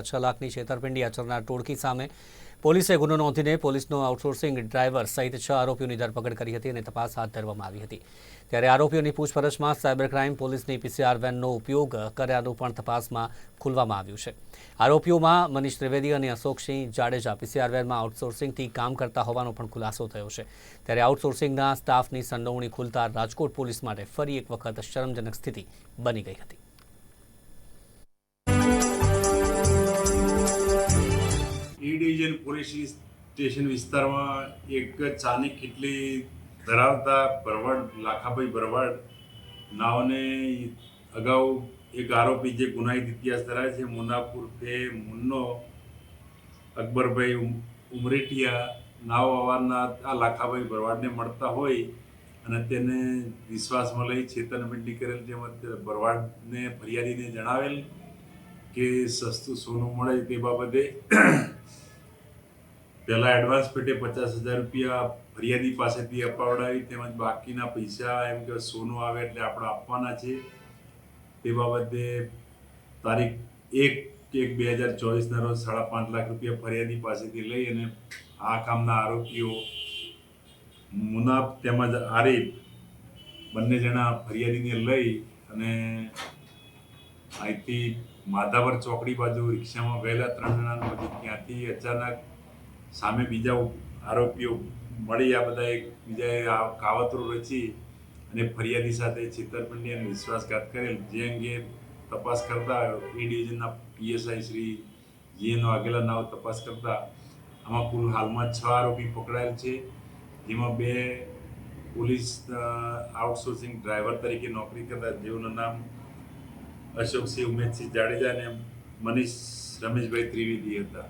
છ લાખની છેતરપિંડી આચરનાર ટોળકી સામે પોલીસે ગુનો નોંધીને પોલીસનો આઉટસોર્સિંગ ડ્રાઈવર સહિત છ આરોપીઓની ધરપકડ કરી હતી અને તપાસ હાથ ધરવામાં આવી હતી. ત્યારે આરોપીઓની પૂછપરછમાં સાયબર ક્રાઇમ પોલીસની પીસીઆર વેનનો ઉપયોગ કર્યાનું પણ તપાસમાં ખુલવામાં આવ્યું છે. આરોપીઓમાં મનીષ ત્રિવેદી અને અશોકસિંહ જાડેજા પીસીઆર વેનમાં આઉટસોર્સિંગથી કામ કરતા હોવાનો પણ ખુલાસો થયો છે. ત્યારે આઉટસોર્સિંગના સ્ટાફની સંડોવણી ખુલતા રાજકોટ પોલીસ માટે ફરી એક વખત શરમજનક સ્થિતિ બની ગઈ હતી. ઈ પોલીસી સ્ટેશન વિસ્તારમાં એક ચાની કેટલી ધરાવતા ભરવાડ, લાખાભાઈ ભરવાડ નાઓને અગાઉ એક આરોપી જે ગુનાહિત ઇતિહાસ ધરાવે છે મુનાપુર તે મુન્નો અકબરભાઈ ઉમરેટિયા નાવ અવારના આ લાખાભાઈ ભરવાડને મળતા હોય અને તેને વિશ્વાસમાં લઈ છેતરપિંડી કરેલ, જેમ ભરવાડને ફરિયાદીને જણાવેલ કે સસ્તું સોનું મળે તે બાબતે પહેલા એડવાન્સ પેટે પચાસ હજાર રૂપિયા ફરિયાદી પાસેથી અપાવડાવી, તેમજ બાકીના પૈસા એમ કે સોનું આવે એટલે આપણે આપવાના છે. તે બાબતે તારીખ એક એક બે હજાર ચોવીસના રોજ સાડા પાંચ લાખ રૂપિયા ફરિયાદી પાસેથી લઈ અને આ કામના આરોપીઓ મુનાફ તેમજ આરીફ બંને જણા ફરિયાદીને લઈ અને અહીંથી માધાવર ચોકડી બાજુ રિક્ષામાં ગયેલા ત્રણ જણાનું પછી ત્યાંથી અચાનક સામે બીજા આરોપીઓ મળી આ બધા એક બીજાએ આ કાવતરું રચી અને ફરિયાદી સાથે છેતરપિંડી અને વિશ્વાસઘાત કરેલ, જે અંગે તપાસ કરતા એ ડિવિઝનના પીએસઆઈ શ્રી જીએનો આગેલા નાવ તપાસ કરતા આમાં કુલ હાલમાં છ આરોપી પકડાયેલ છે, જેમાં બે પોલીસ આઉટસોર્સિંગ ડ્રાઈવર તરીકે નોકરી કરતા જેઓનું નામ અશોકસિંહ ઉમેશસિંહ જાડેજા અને મનીષ રમેશભાઈ ત્રિવેદી હતા.